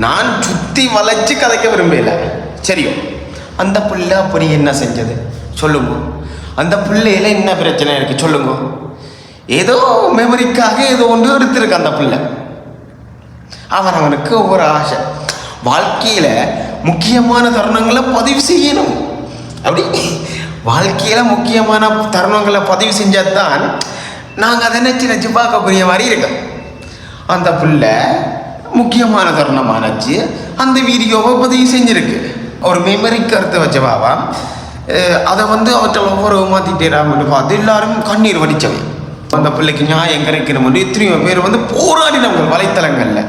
நான் சுத்தி வளைச்சு கதைக்க விரும்பல. சரியோ. அந்த புள்ள அப்படி என்ன செஞ்சது? சொல்லுங்க. அந்த பிள்ளையில என்ன பிரச்சனை இருக்கு? சொல்லுங்க. ஏதோ மெமரிக்காக ஏதோ ஒன்று எடுத்திருக்கு அந்த பிள்ளை. அவன் அவனுக்கு ஒவ்வொரு ஆசை. வாழ்க்கையில முக்கியமான தருணங்களை பதிவு செய்யணும். அப்படி வாழ்க்கையில முக்கியமான தருணங்களை பதிவு செஞ்சாதான் நாங்கள் அதை நினச்சி நினச்சி பார்க்கக்கூடிய மாதிரி இருக்கோம். அந்த பிள்ளை முக்கியமான தருணமானச்சு அந்த வீடியோவை பதிவு செஞ்சுருக்கு. ஒரு மெமரி கருத்தை வச்ச பாவா அதை வந்து அவற்றை ஒவ்வொரு மாற்றிட்டேராமன்னு பார்த்து எல்லாரும் கண்ணீர் வடித்தவன் அந்த பிள்ளைக்கு நியாயம் கிடைக்கணும்னு எத்தனையோ பேர் வந்து போராடினவங்க வலைத்தளங்களில்.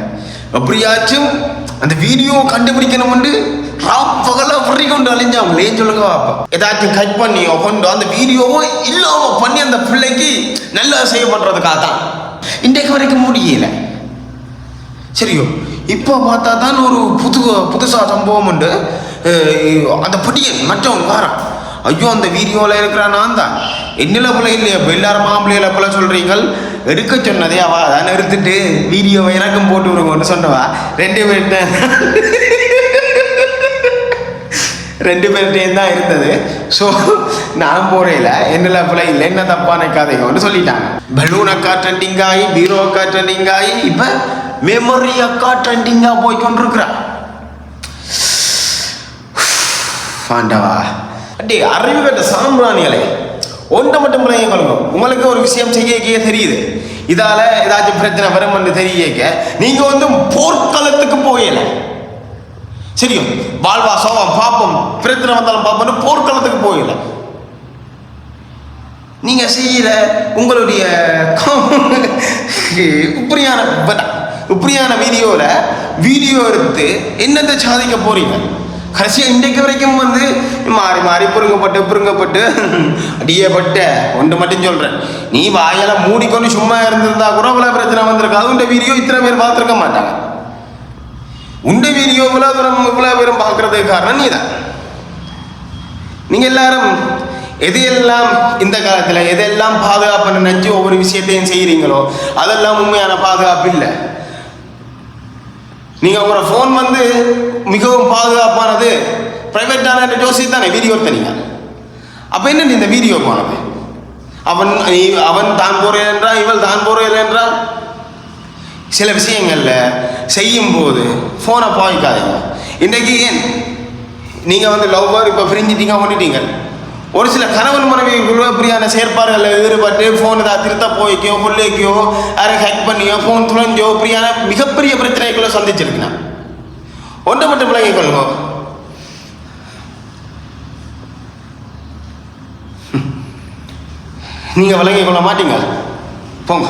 எப்படியாச்சும் அந்த வீடியோ கண்டுபிடிக்கணும்னு ராப்பகல உரி கொண்டு அழிஞ்சாங்க சொல்லுங்க பாப்பா ஏதாச்சும் கட் பண்ணி கொண்டு அந்த வீடியோவும் இல்லாமல் பண்ணி அந்த பிள்ளைக்கு நல்லா செய்யப்படுறதுக்காக தான் இன்றைக்கு வரைக்கும் முடியலை. சரியோ இப்போ பார்த்தா தான் ஒரு புது புதுசாக சம்பவம் உண்டு. அந்த பொடியன் மற்றவன் வாரான் ஐயோ அந்த வீடியோவில் இருக்கிற நான் தான். என்னில் பிள்ளை இல்லையா இப்போ எல்லாரும் மாம்பிள்ளையில் போல சொல்கிறீங்க எடுக்க சொன்னதே அவா அதை நிறுத்திட்டு வீடியோவை எனக்கும் போட்டு விடுங்கன்னு சொன்னவா. ரெண்டு பேர்கிட்ட ரெண்டு பேர்கிட்டையும் தான் இருந்தது. ஸோ நான் போகிறேல என்னில் பிள்ளை இல்லை என்ன தப்பா கதைகள்னு சொல்லிட்டாங்க. பலூன் அக்கா ட்ரெண்டிங் ஆகி அக்கா ட்ரெண்டிங் ஆகி இப்போ மெமரி அக்கா ட்ரெண்டிங்காக போய் கொண்டிருக்கிறா ஆண்டவா. அடி அறிவு கட்ட சாம்பிராணிகளே ஒன்றை மட்டும் பிள்ளைங்க கொள்ளுங்க. உங்களுக்கு ஒரு விஷயம் செய்ய தெரியுது. இதால ஏதாச்சும் பிரச்சனை வரும் என்று தெரியக்க. நீங்கள் வந்து போர்க்களத்துக்கு போகலை. சரியும்? வாழ்வா சோகம் பாப்போம் பிரச்சனை வந்தாலும் பாப்போம்னு போர்க்களத்துக்கு போகலை. நீங்கள் செய்யற உங்களுடைய இப்படியான இப்படியான வீடியோவில் வீடியோ எடுத்து என்னத்தை சாதிக்க போறீங்க? கடைசியாக இன்றைக்கு வரைக்கும் வந்து மாறி மாறி புருங்கப்பட்டு புருங்கப்பட்டு அடியப்பட்ட ஒன்று மட்டும் சொல்கிறேன் நீ வாயெல்லாம் மூடிக்கொண்டு சும்மா இருந்திருந்தா கூட அவ்வளோ பிரச்சனை வந்திருக்காது உண்ட வீடியோ இத்தனை பேர் பார்த்துருக்க மாட்டாங்க. உண்ட வீடியோ இவ்வளோ தூரம் இவ்வளோ பேரும் பார்க்குறதுக்கு காரணம் நீதான். நீங்கள் எல்லாரும் எதையெல்லாம் இந்த காலத்தில் எதெல்லாம் பாதுகாப்பு நினைச்சு ஒவ்வொரு விஷயத்தையும் செய்கிறீங்களோ அதெல்லாம் உண்மையான பாதுகாப்பு இல்லை. நீங்கள் உங்களோட ஃபோன் வந்து மிகவும் பாதுகாப்பானது. ப்ரைவேட்டான ஜோசி தானே வீடியோ தனியா அப்போ என்ன இந்த வீடியோ போனது? அவன் அவன் தான் போகிறேன் என்றால் இவள் தான் போகிறேன் என்றால்? சில விஷயங்கள்ல செய்யும் போது ஃபோனை பாவிக்காதீங்க. இன்றைக்கு ஏன்? நீங்கள் வந்து லவ்வர் இப்போ பிரிஞ்சிட்டீங்க பண்ணிட்டீங்க ஒரு சில கணவன் மனைவிக்குள்ள இப்படியான செயற்பாடுகளில் ஈடுபட்டு ஃபோன் ஏதாவது திருத்த போய்க்கோ பிள்ளைக்கோ யாரும் ஹேக் பண்ணியோ ஃபோன் துளைஞ்சோ இப்படியான மிகப்பெரிய பிரச்சனைக்குள்ளே சந்திச்சிருக்கேன் ஒன்றை மட்டும் விளங்கிக் கொள்ளுங்க. நீங்க விளங்கிக் கொள்ள மாட்டீங்க. போங்க.